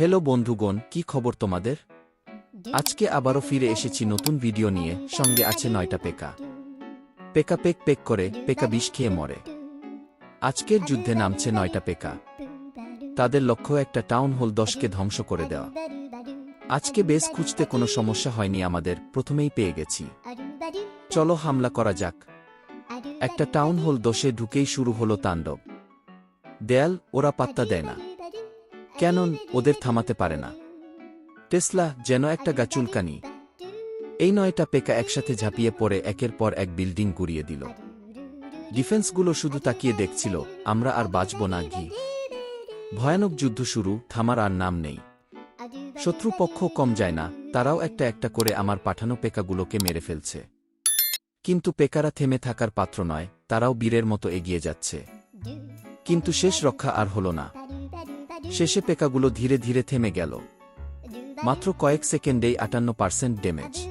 Hello বন্ধুগণ কি খবর তোমাদের? আজকে আবারও ফিরে এসেছি নতুন ভিডিও নিয়ে সঙ্গে আছে নয়টা পেকা। পেকা পেক পেক করে পেকা বিষ খেয়ে মরে। আজকের যুদ্ধে নামছে নয়টা পেকা। তাদের লক্ষ্য একটা টাউন হল দশকে ধ্বংস করে দেওয়া। আজকে বেশ খুঁজতে কোনো সমস্যা হয়নি আমাদের প্রথমেই পেয়ে গেছি। চলো হামলা করা যাক। একটা টাউন হল দশে ঢুকেই শুরু হলো তাণ্ডব। দেয়াল ওরা পাত্তা দেয় না। ক্যানন ওদের থামাতে পারে না? টেসলা যেন একটা গা চুলকানি এই নয়টা পেকা একসাথে ঝাঁপিয়ে পড়ে একের পর এক বিল্ডিং গুড়িয়ে দিল। ডিফেন্সগুলো শুধু তাকিয়ে দেখছিল, আমরা আর বাঁচব না ঘি ভয়ানক যুদ্ধ শুরু, থামার আর নাম নেই। শত্রুপক্ষ কম যায় না, তারাও একটা একটা করে আমার পাঠানো পেকাগুলোকে মেরে ফেলছে। কিন্তু পেকারা থেমে থাকার পাত্র নয়, তারাও বীরের মতো এগিয়ে যাচ্ছে। কিন্তু শেষ রক্ষা আর হল না। শেষে পেকাগুলো ধীরে ধীরে থেমে গেল। মাত্র কয়েক সেকেন্ডেই আটান্ন পার্সেন্ট ড্যামেজ।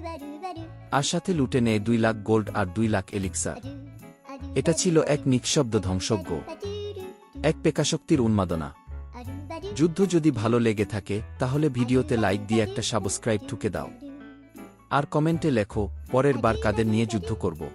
আর সাথে লুটে নেয় দুই লাখ গোল্ড আর দুই লাখ এলিক্সার। এটা ছিল এক নিঃশব্দ ধ্বংসজ্ঞ এক পেকাশক্তির উন্মাদনা। যুদ্ধ যদি ভালো লেগে থাকে, তাহলে ভিডিওতে লাইক দিয়ে একটা সাবস্ক্রাইব ঠুকে দাও। আর কমেন্টে লেখো, পরের বার কাদের নিয়ে যুদ্ধ করব।